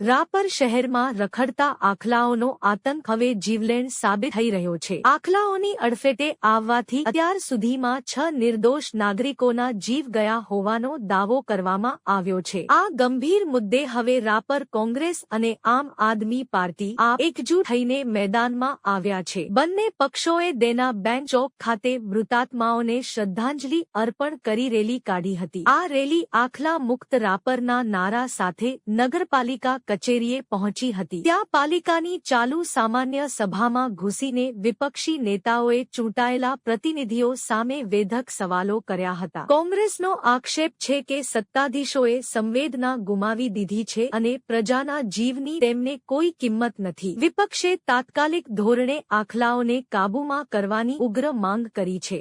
રાપર શહેરમાં રખડતા આખલાઓનો આતંક હવે જીવલેણ સાબિત થઈ રહ્યો છે. આખલાઓની અડફેટે આવવાથી અત્યાર સુધીમાં છ નિર્દોષ નાગરિકોના જીવ ગયા હોવાનો દાવો કરવામાં આવ્યો છે. આ ગંભીર મુદ્દે હવે રાપર કોંગ્રેસ અને આમ આદમી પાર્ટી આ એકજૂટ થઈને મેદાનમાં આવ્યા છે. બંને પક્ષોએ દેના બેન્ચ ચોક ખાતે મૃતાત્માઓને શ્રદ્ધાંજલિ અર્પણ કરી રેલી કાઢી હતી. આ રેલી આખલા મુક્ત રાપરના નારા સાથે નગરપાલિકા કચેરીએ પહોંચી હતી. ત્યાં પાલિકાની ચાલુ સામાન્ય સભામાં ઘૂસીને વિપક્ષી નેતાઓએ ચૂંટાયેલા પ્રતિનિધિઓ સામે વેધક સવાલો કર્યા હતા. કોંગ્રેસનો આક્ષેપ છે કે સત્તાધીશોએ સંવેદના ગુમાવી દીધી છે અને પ્રજાના જીવની તેમને કોઈ કિંમત નથી. વિપક્ષે તાત્કાલિક ધોરણે આખલાઓને કાબૂમાં કરવાની ઉગ્ર માંગ કરી છે.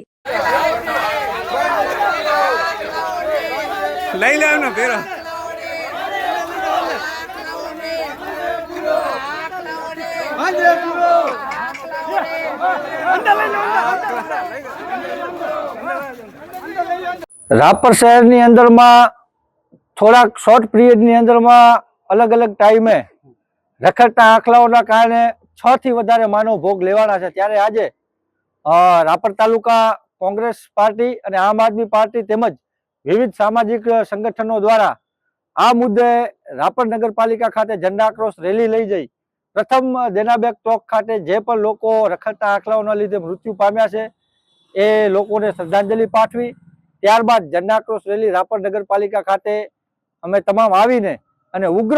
લઈ લે એમને રાપર શહેરની અંદરમાં થોડાક શોર્ટ પિરિયડની અંદરમાં અલગ અલગ ટાઈમે રખડતા આખલાઓના કારણે છ થી વધારે માનવ ભોગ લેવાના છે. ત્યારે આજે રાપર તાલુકા કોંગ્રેસ પાર્ટી અને આમ આદમી પાર્ટી તેમજ વિવિધ સામાજિક સંગઠનો દ્વારા આ મુદ્દે રાપર નગરપાલિકા ખાતે ઝંડા ક્રોસ રેલી લઈ જઈ પ્રથમ દેનાબેગ ચોક ખાતે જે પણ લોકો રખડતા આખલાઓના લીધે મૃત્યુ પામ્યા છે, એ લોકોને શ્રદ્ધાંજલિ પાઠવી. ત્યારબાદ જન્નાક્રોશ રેલી રાપર નગરપાલિકા ખાતે અમે તમામ આવીને અને ઉગ્ર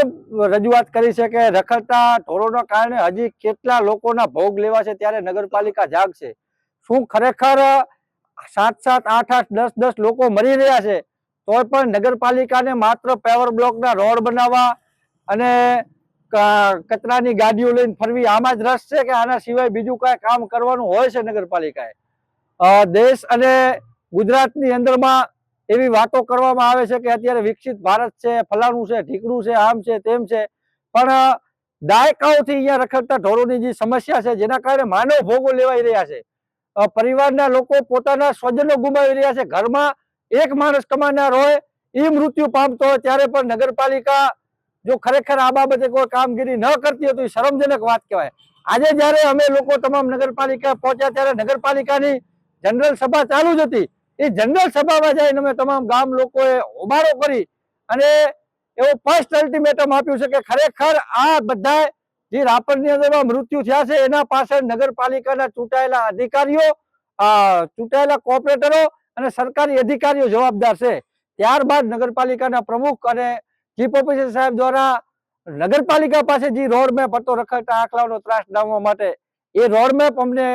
રજૂઆત કરી છે કે રખડતા ઢોરોના કારણે હજી કેટલા લોકોના ભોગ લેવા છે ત્યારે નગરપાલિકા જાગશે. શું ખરેખર સાત સાત આઠ આઠ દસ દસ લોકો મરી રહ્યા છે, તોય પણ નગરપાલિકાને માત્ર પેવર બ્લોકના રોડ બનાવવા અને કચરાની ગાડીઓ લઈને ફરવી, આમાં જ રસ છે કે આના સિવાય બીજું કાંઈ કામ કરવાનું હોય છે નગરપાલિકાએ? દેશ અને ગુજરાતની અંદરમાં એવી વાતો કરવામાં આવે છે કે અત્યારે વિકસિત ભારત છે, ફલાણું છે, ઢીકણું છે, આમ છે, તેમ છે. પણ દાયકાઓથી અહીંયા રખડતા ઢોરોની જે સમસ્યા છે, જેના કારણે માનવ ભોગો લેવાઈ રહ્યા છે. પરિવારના લોકો પોતાના સ્વજનો ગુમાવી રહ્યા છે. ઘરમાં એક માણસ કમાનાર હોય એ મૃત્યુ પામતો હોય, ત્યારે પણ નગરપાલિકા જો ખરેખર આ બાબતે કોઈ કામગીરી ન કરતી હોય એ શરમજનક વાત કહેવાય. આજે જ્યારે અમે લોકો તમામ નગરપાલિકા પહોંચ્યા ત્યારે નગરપાલિકાની જનરલ સભા ચાલુ જ હતી. એ જનરલ સભામાં જઈને અમે તમામ ગામ લોકોએ હોબાળો કરી અને એવું ફર્સ્ટ અલ્ટિમેટમ આપ્યું છે કે ખરેખર આ બધા જે રાપરની અંદરમાં મૃત્યુ થયા છે, એના પાછળ નગરપાલિકાના ચૂંટાયેલા અધિકારીઓ ચૂંટાયેલા કોર્પોરેટરો અને સરકારી અધિકારીઓ જવાબદાર છે. ત્યારબાદ નગરપાલિકાના પ્રમુખ અને ચીફ ઓફિસર સાહેબ દ્વારા નગરપાલિકા પાસે જે રોડ મેપ હતો, રખડતા આંકડાઓનો ત્રાસ ડામવા માટે, એ રોડ મેપ અમને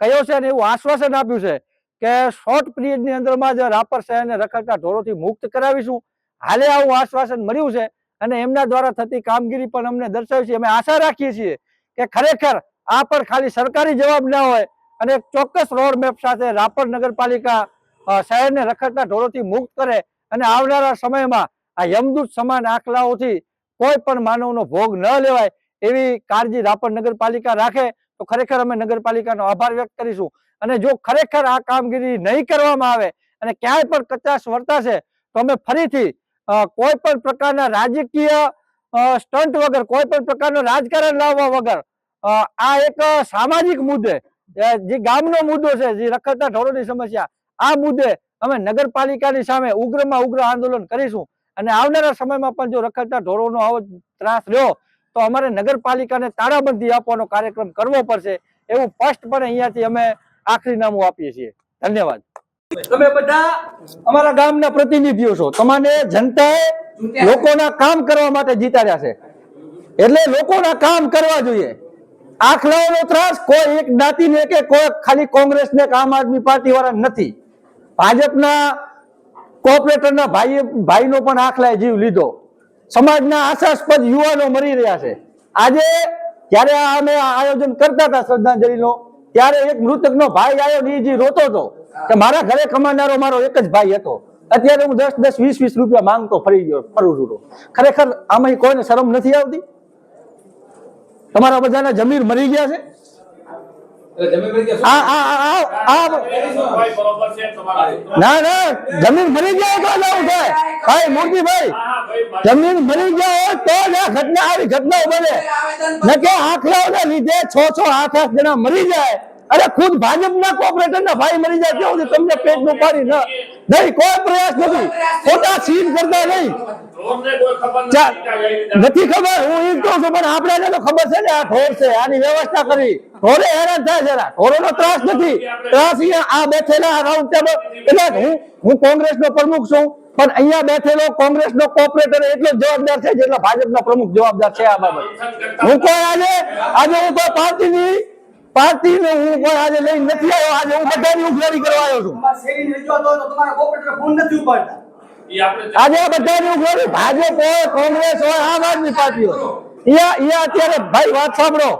કયો છે અને એવું આશ્વાસન આપ્યું છે કે શોર્ટ પીરિયડની અંદરમાં જ રાપર શહેરને રખડતા ઢોરોથી મુક્ત કરાવીશું. હાલે આવું આશ્વાસન મળ્યું છે અને એમના દ્વારા થતી કામગીરી પણ અમને દર્શાવી છે. અમે આશા રાખીએ છીએ કે ખરેખર આ પર ખાલી સરકારી જવાબ ના હોય અને ચોક્કસ રોડ મેપ સાથે રાપર નગરપાલિકા શહેરને રખડતા ઢોરોથી મુક્ત કરે અને આવનારા સમયમાં આ યમદૂત સમાન આખલાઓથી કોઈ પણ માનવનો ભોગ ન લેવાય એવી કાળજી રાપર નગરપાલિકા રાખે, તો ખરેખર અમે નગરપાલિકાનો આભાર વ્યક્ત કરીશું. અને જો ખરેખર આ કામગીરી નહીં કરવામાં આવે અને ક્યાંય પણ કચાશ વર્તાશે તો અમે ફરીથી કોઈ પણ પ્રકારના રાજકીય સ્ટન્ટ વગર, કોઈ પણ પ્રકારનું રાજકારણ લાવવા વગર આ એક સામાજિક મુદ્દે જે ગામનો મુદ્દો છે, જે રખડતા ઢોરોની સમસ્યા, આ મુદ્દે અમે નગરપાલિકાની સામે ઉગ્રમાં ઉગ્ર આંદોલન કરીશું. અને આવનારા સમયમાં પણ જો રખડતા ઢોરોનો આવો ત્રાસ રહ્યો, તો અમારે નગરપાલિકાને તાળાબંધી આપવાનો કાર્યક્રમ કરવો પડશે એવું સ્પષ્ટપણે અહીંયાથી અમે આખરી નામું આપીએ છીએ. ધન્યવાદ. તમે બધા અમારા ગામના પ્રતિનિધિઓ છો. તમારે જનતાએ લોકોના કામ કરવા માટે જીતાડ્યા છે. એટલે લોકોના કામ કરવા જોઈએ. આખલાઓનો ત્રાસ કોઈ એક જ્ઞાતિને કે કોઈ ખાલી કોંગ્રેસને કે આમ આદમી પાર્ટી વાળા નથી. ભાજપના કોર્પોરેટરના ભાઈએ, ભાઈનો પણ આખલાએ જીવ લીધો. સમાજના આશાસ્પદ યુવાનો મરી રહ્યા છે. આજે જ્યારે અમે આયોજન કરતા હતા શ્રદ્ધાંજલિનો, ત્યારે એક મૃતકનો ભાઈ આવ્યો ને જે રોતો હતો, કે મારા ઘરે કમાનારો મારો એક જ ભાઈ હતો. અત્યારે હું દસ દસ, વીસ વીસ રૂપિયા માંગતો ફરી ગયો, ફરું છું. ખરેખર આમાં કોઈને શરમ નથી આવતી? તમારા બધાના જમીર મરી ગયા છે? ના ના જમીન ભરી જાય તો જવું છે ભાઈ હા ભાઈ મારી- જમીન ભરી જાય તો જ આ ઘટના આવી ઘટનાઓ બને. નકે કે આંખલાઓના લીધે છ છ આઠ આઠ જણા મરી જાય. અરે ખુદ ભાજપના કોર્પોરેટર ના ભાઈ મરી જાય ત્યાં સુધી તમને પેટનું પાડી ન. નહીં કોઈ પ્રયાસ નથી. ખોટા સીન કરતા નહીં. નથી ખબર? હું એ કહું છું પણ આપણે તો ખબર છે ને આ ઠોર છે આની વ્યવસ્થા કરી. ઢોરે હેરાન થાય જરા ઢોરોનો ત્રાસ નથી. ત્રાસ અહીંયા આ બેઠેલા રાઉન્ડ ટેબલ એટલે હું હું કોંગ્રેસનો પ્રમુખ છું પણ અહીંયા બેઠેલો કોંગ્રેસનો કોર્પોરેટર એટલો જવાબદાર છે જેટલો ભાજપનો પ્રમુખ જવાબદાર છે આ બાબત. હું કોઈ આજે આજે હું કોઈ પાર્ટીની પાર્ટીને હું કોઈ આજે લઈ નથી આવ્યો આજે હું બધાની ઉઘરાણી કરવા આવ્યો છું. તમારા શેરીની રજૂઆત હોય તો તમારા કોર્પોરેટર ફોન નથી ઉપાડતા. ઈ આપણે આજે આ બધાની ઉઘરાણી ભાજપ હોય કોંગ્રેસ હોય આમ આદમી પાર્ટી હોય. અહીંયા અહીંયા અત્યારે ભાઈ વાત સાંભળો.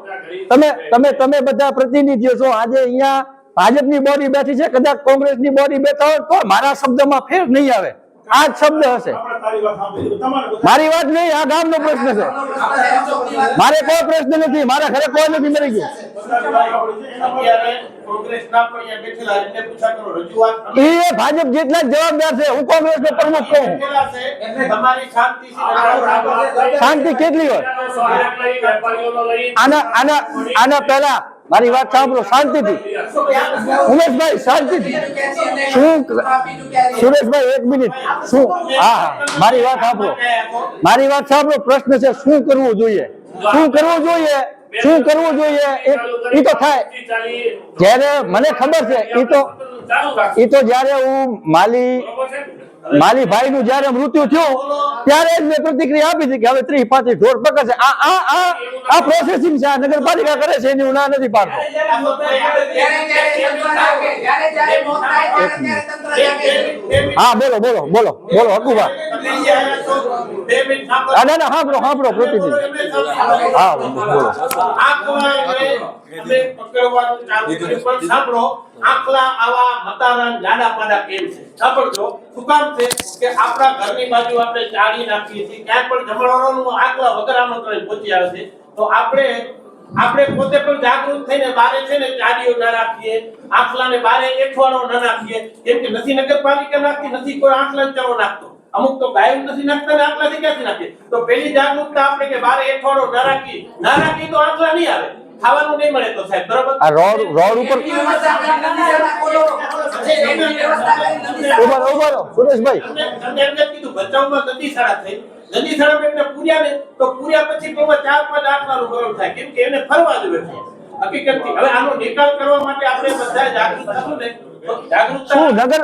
તમે તમે તમે બધા પ્રતિનિધિઓ છો. આજે અહીંયા ભાજપની બોડી બેઠી છે, કદાચ કોંગ્રેસની બોડી બેઠા હોય, તો મારા શબ્દમાં ફેર નહીં આવે. આ જ શબ્દ હશે. મારી વાત નહીં, આ ગામનો પ્રશ્ન છે. મારે કોઈ પ્રશ્ન નથી, મારા ઘરે કોઈ નથી, મરી ગયું. એ ભાજપ જેટલા જવાબદાર છે, હું કોંગ્રેસનો પ્રમુખ કહું શાંતિ કેટલી હોય? આના આના આના પહેલા મારી વાત સાંભળો, શાંતિથી. ઉમેશભાઈ શાંતિથી શું સુરેશભાઈ, એક મિનિટ. શું? હા મારી વાત સાંભળો. મારી વાત સાંભળો. પ્રશ્ન છે, શું કરવું જોઈએ? શું કરવું જોઈએ? શું કરવું જોઈએ? એ તો થાય. જ્યારે મને ખબર છે એ તો એ તો જ્યારે હું માલી છે ને? માલી ભાઈ નું જયારે મૃત્યુ થયું ત્યારે જ મેં પ્રતિક્રિયા આપી હતી કે હવે ત્રીસ પાંત્રીસ ઢોર પકડશે. આ આ આ આ પ્રોસેસિંગ છે આ નગરપાલિકા કરે છે એની હું ના નથી પાડતો. હા બોલો બોલો બોલો બોલો હકુભા હા ના ના સાંભળો સાંભળો પ્રતિનિધિ. હા બોલો. અમે પકડવાનું ચાલુ કર્યું. પણ સાંભળો આંકલા આવા મતારા જાડા પાડા કેમ છે? સાંભળજો શું કામ છે? કે આપણા ઘરની બાજુ આપણે ચાળી નાખીએ છીએ ક્યાંક પણ જમણવારોનું આંકલા વગર આમંત્રણ પહોંચી આવે છે. તો આપણે આપણે પોતે પણ જાગૃત થઈને બારે છે ને ચાડીઓ ના રાખીએ આંખલાને બારે એઠવાડો ના નાખીએ. કેમ કે નથી નગરપાલિકા નાખતી નથી કોઈ આંખલા ચારો નાખતો. અમુક તો ગાયો નથી નાખતા ને થી ક્યાંથી નાખીએ? તો પેલી જાગૃતતા આપણે કે બારે એઠવાડો ના રાખી ના રાખી તો આંકલા નહીં આવે. ખાવાનું નહીં મળે તો સાહેબ બરાબર? આ રોડ રોડ ઉપર ઊભા રહો, ઊભા રહો, સુરેશભાઈ. તમને એમ કીધું ભચાઉમાં નદી શાળા થઈ. નદી શાળા એમને પૂર્યા ને તો પૂર્યા પછી તો ચાર પાંચ આઠ આંકડાનું ગરમ થાય. કેમ કે એને ફરવા જ બેઠો હકીકતથી. હવે આનો નિકાલ કરવા માટે આપણે બધા જાગૃત થશું ને શું નગર.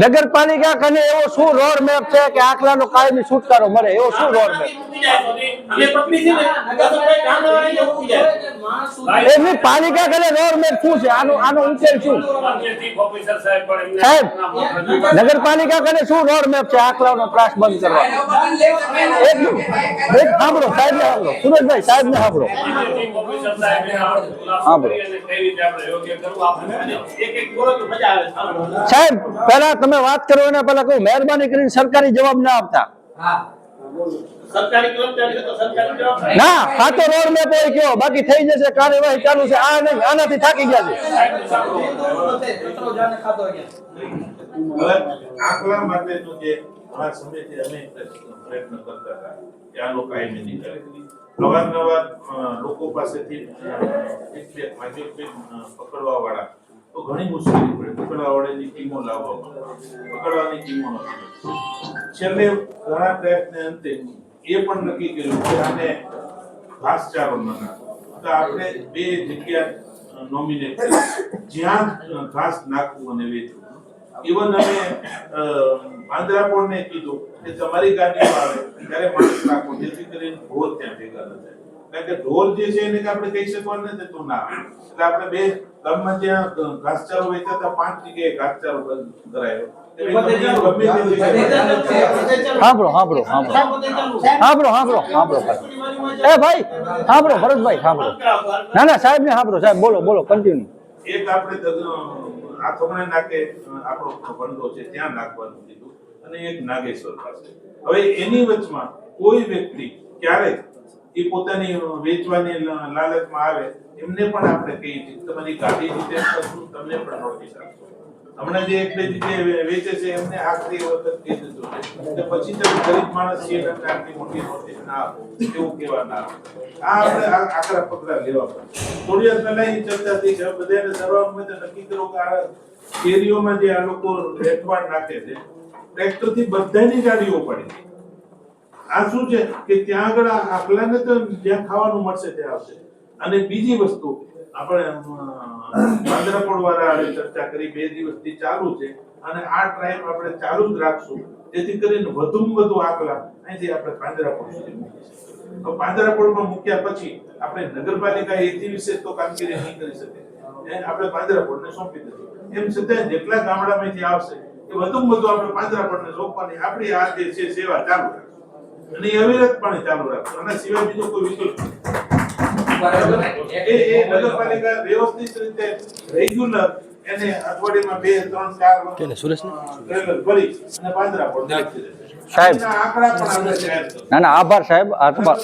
નગરપાલિકા કને એવો શું રોડ મેપ છે કે આખલાનો કાયમી છુટકારો મળે? એવો શું રોડ મેપ એમની પાલિકા કને રોડ મેપ શું છે? આનો આનો ઉકેલ શું? સાહેબ નગરપાલિકા કને શું રોડ મેપ છે? આખલાનો ત્રાસ બંધ કરવા. એક એક સાંભળો સાહેબ ને સાંભળો. સુરેશભાઈ સાહેબ ને સાંભળો. સાંભળો. સાહેબ પહેલા તમે વાત કરો એના પહેલા કહું મહેરબાની કરીને સરકારી જવાબ ના આપતા. સરકારી કર્મચારી છે તો સરકારી જવાબદારી ના આ તો રોડ મેપ હોય કયો બાકી થઈ જશે કાર્યવાહી ચાલુ છે આ નહીં આનાથી થાકી ગયા છે. હવે આંકડા માટેનું જે ઘણા સમયથી અમે પ્રયત્ન કરતા હતા કે આનો કાયમી નિકાલ કરીએ. અવારનવાર અ, લોકો પાસેથી અ, એક બે ભાજપ પકડવા વાળા તો ઘણી મુશ્કેલી પડે. પકડવાવાળાની ટીમો લાવવામાં પકડવાની ટીમો નથી છેલ્લે ઘણા પ્રયત્ન અંતે એ પણ નક્કી કર્યું કે આને ઘાસચારો ન તો આપણે બે જગ્યા નોમિનેટ જ્યાં ઘાસ નાખવું અને વેચવું. ઇવન અમે આંધ્રાપોળને કીધું કે તમારી ગાડીમાં આવે ત્યારે માણસ નાખો જેથી કરીને ભોજ ત્યાં ભેગા ન થાય. કારણ કે ઢોર જે છે એને આપણે કહી શકવાનું નથી તું ના. એટલે આપણે બે ગામમાં જ્યાં ઘાસચારો વેચાતા હતા, પાંચ જગ્યાએ ઘાસચારો કરાયો એ ભાઈ. ભરતભાઈ સાંભળો. ના ના સાહેબ ને સાંભળો સાહેબ બોલો બોલો કન્ટિન્યુ એક આપણે દગ- આ થમણે નાકે આપણો બંધો છે ત્યાં નાખવાનું કીધું. અને એક નાગેશ્વર પાસે. હવે એની વચમાં કોઈ વ્યક્તિ ક્યારેય એ પોતાની વેચવાની લાલચમાં આવે, એમને પણ આપણે કહીએ છીએ તમારી ગાડી ટેસ્ટ કરશું તમને પણ નોટિસ આપશું. હમણાં જે એટલે જગ્યાએ વેચે છે, એમને આખરી વખત કહી દીધું છે. પછી તમે ગરીબ માણસ છીએ તમને આટલી મોટી નોટિસ ના આપો, એવું કહેવા ના આપો આ આપણે આકરા પગલા લેવા પડે થોડી વાર પહેલા એ ચર્ચા થઈ છે બધાને સર્વાંગમાં તો નક્કી કરો કે આ શેરીઓમાં જે આ લોકો રેટવાડ નાખે છે, ટ્રેક્ટરથી બધાની ગાડીઓ પડી આ શું છે કે ત્યાં આગળ આખલાને તો જ્યાં ખાવાનું મળશે ત્યાં આવશે. અને બીજી વસ્તુ, આપણે પાંજરાપોળ વાળા ચર્ચા કરી, બે દિવસથી ચાલુ છે, અને આ ટ્રાઇપ આપણે ચાલુ જ રાખશું. જેથી કરીને વધુમાં વધુ આકલા અહીંથી આપણે પાંજરાપોળ સુધી તો પાંજરાપોળમાં મૂક્યા પછી આપણે નગરપાલિકા એથી વિશે તો કામગીરી નહીં કરી શકે. આપણે પાંજરાપોળને સોંપી દઈશું એમ છતાં જેટલા ગામડામાંથી આવશે, એ વધુમાં વધુ આપણે પાંજરાપોળને સોંપવાની આપણી આ જે છે સેવા ચાલુ રાખશું અને એ અવિરતપણે ચાલુ રાખશું આના સિવાય બીજો કોઈ વિકલ્પ નથી. એ એ નગરપાલિકા વ્યવસ્થિત રીતે રેગ્યુલર એને અઠવાડિયામાં બે ત્રણ ચાર ટ્રેલર ભરી અને પાંજરાપોળ નાખતી રહેશે. સાહેબ. આંકડા પણ આપણે જાહેર ના ના આભાર સાહેબ આ તમારો